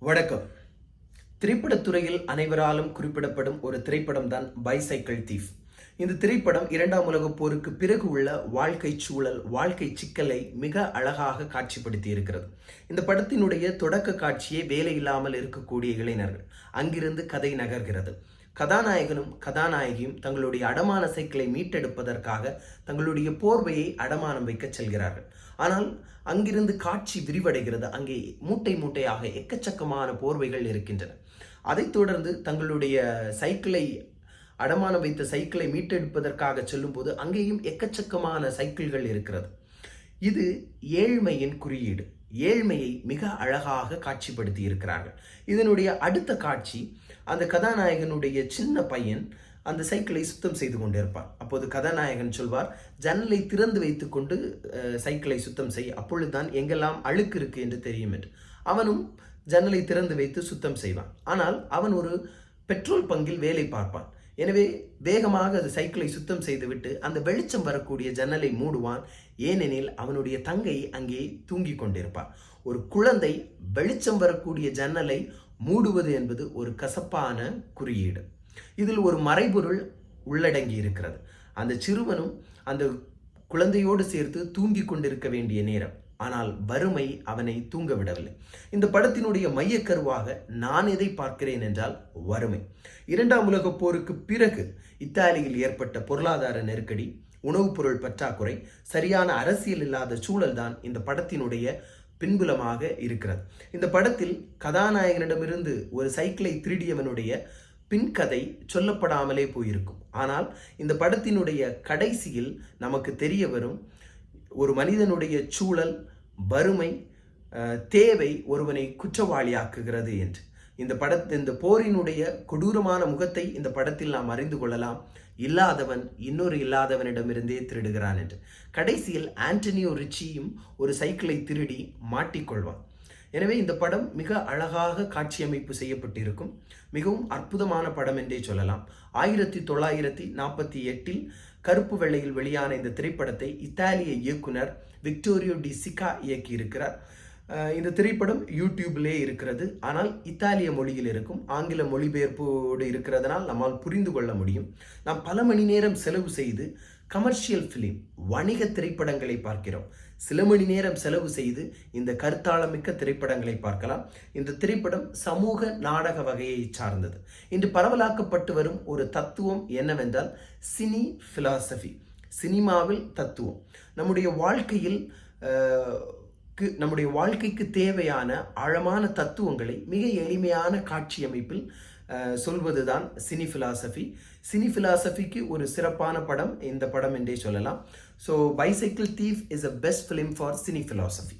வணக்கம். திரைப்படத்துறையில் அனைவராலும் குறிப்பிடப்படும் ஒரு திரைப்படம் தான் பைசைக்கிள் தீஃப். இந்த திரைப்படம் இரண்டாம் உலகப் போருக்கு பிறகு உள்ள வாழ்க்கை சூழல் வாழ்க்கை சிக்கலை மிக அழகாக காட்சிப்படுத்தி இருக்கிறது இந்த படத்தினுடைய தொடக்க காட்சியே வேலை இல்லாமல் இருக்கக்கூடிய இளைஞர்கள். அங்கிருந்து கதை நகர்கிறது. கதாநாயகனும் கதாநாயகியும் தங்களுடைய அடமான சைக்கிளை மீட்டெடுப்பதற்காக தங்களுடைய போர்வையை அடமானம் வைக்க செல்கிறார்கள். ஆனால் அங்கிருந்து காட்சி விரிவடைகிறது. அங்கே மூட்டை மூட்டையாக எக்கச்சக்கமான போர்வைகள் இருக்கின்றன. அதைத் தொடர்ந்து தங்களுடைய சைக்கிளை அடமானம் வைத்த சைக்கிளை மீட்டெடுப்பதற்காக செல்லும்போது அங்கேயும் எக்கச்சக்கமான சைக்கிள்கள் இருக்கிறது. இது ஏழ்மையின் குறியீடு. ஏழ்மையை மிக அழகாக காட்சிப்படுத்தி இருக்கிறார்கள். இதனுடைய அடுத்த காட்சி அந்த கதாநாயகனுடைய சின்ன பையன் அந்த சைக்கிளை சுத்தம் செய்து கொண்டிருப்பான். அப்போது கதாநாயகன் சொல்வார் ஜன்னலை திறந்து வைத்துக்கொண்டு சைக்கிளை சுத்தம் செய். அப்பொழுதுதான் எங்கெல்லாம் அழுக்கு இருக்கு என்று தெரியும் என்று. அவனும் ஜன்னலை திறந்து வைத்து சுத்தம் செய்வான். ஆனால் அவன் ஒரு பெட்ரோல் பங்கில் வேலை பார்ப்பான். எனவே வேகமாக அது சைக்கிளை சுத்தம் செய்துவிட்டு அந்த வெளிச்சம் வரக்கூடிய ஜன்னலை மூடுவான். ஏனெனில் அவனுடைய தங்கை அங்கே தூங்கிக் கொண்டிருப்பான் ஒரு குழந்தை வெளிச்சம் வரக்கூடிய ஜன்னலை மூடுவது என்பது ஒரு கசப்பான குறியீடு. இதில் ஒரு மறைபொருள் உள்ளடங்கி இருக்கிறது. அந்த சிறுவனும் அந்த குழந்தையோடு சேர்த்து தூங்கிக் கொண்டிருக்க வேண்டிய நேரம். ஆனால் வறுமை அவனை தூங்க விடவில்லை இந்த படத்தினுடைய மையக்கருவாக நான் எதை பார்க்கிறேன் என்றால் வறுமை. இரண்டாம் உலகப் போருக்கு பிறகு இத்தாலியில் ஏற்பட்ட பொருளாதார நெருக்கடி உணவுப் பொருள் பற்றாக்குறை சரியான அரசியல் இல்லாத சூழல்தான் இந்த படத்தினுடைய பின்புலமாக இருக்கிறது. இந்த படத்தில் கதாநாயகனிடமிருந்து ஒரு சைக்கிளை திருடியவனுடைய பின்கதை சொல்லப்படாமலே போயிருக்கும். ஆனால் இந்த படத்தினுடைய கடைசியில் நமக்கு தெரிய வரும் ஒரு மனிதனுடைய சூழல் வறுமை தேவை ஒருவனை குற்றவாளியாக்குகிறது என்று. இந்த படத்து இந்த போரினுடைய கொடூரமான முகத்தை இந்த படத்தில் நாம் அறிந்து கொள்ளலாம். இல்லாதவன் இன்னொரு இல்லாதவனிடமிருந்தே திருடுகிறான் என்று. கடைசியில் ஆண்டனியோ ரிச்சியும் ஒரு சைக்கிளை திருடி மாட்டிக்கொள்வான். எனவே இந்த படம் மிக அழகாக காட்சியமைப்பு செய்யப்பட்டிருக்கும். மிகவும் அற்புதமான படம் என்றே சொல்லலாம். ஆயிரத்தி தொள்ளாயிரத்தி நாற்பத்தி எட்டில் கருப்பு வெள்ளையில் வெளியான இந்த திரைப்படத்தை இத்தாலிய இயக்குனர் விக்டோரியோ டி சிகா இயக்கியிருக்கிறார். இந்த திரைப்படம் யூடியூப்லே இருக்கிறது. ஆனால் இத்தாலிய மொழியில் இருக்கும் ஆங்கில மொழிபெயர்ப்போடு இருக்கிறதுனால் நம்மால் புரிந்து கொள்ள முடியும். நாம் பல மணி நேரம் செலவு செய்து கமர்ஷியல் ஃபிலிம் வணிக திரைப்படங்களை பார்க்கிறோம். சில மணி நேரம் செலவு செய்து இந்த கருத்தாளமிக்க திரைப்படங்களை பார்க்கலாம். இந்த திரைப்படம் சமூக நாடக வகையை சார்ந்தது. இன்று பரவலாக்கப்பட்டு வரும் ஒரு தத்துவம் என்னவென்றால் சினி ஃபிலாசபி சினிமாவில் தத்துவம். நம்முடைய வாழ்க்கையில் நமக்கு நம்முடைய வாழ்க்கைக்கு தேவையான ஆழமான தத்துவங்களை மிக எளிமையான காட்சி அமைப்பில் அஹ், சொல்வதுதான் சினி ஃபிலாசபி சினி ஃபிலாசபிக்கு ஒரு சிறப்பான படம் இந்த படம் என்றே சொல்லலாம். So bicycle thief is a best film for cine philosophy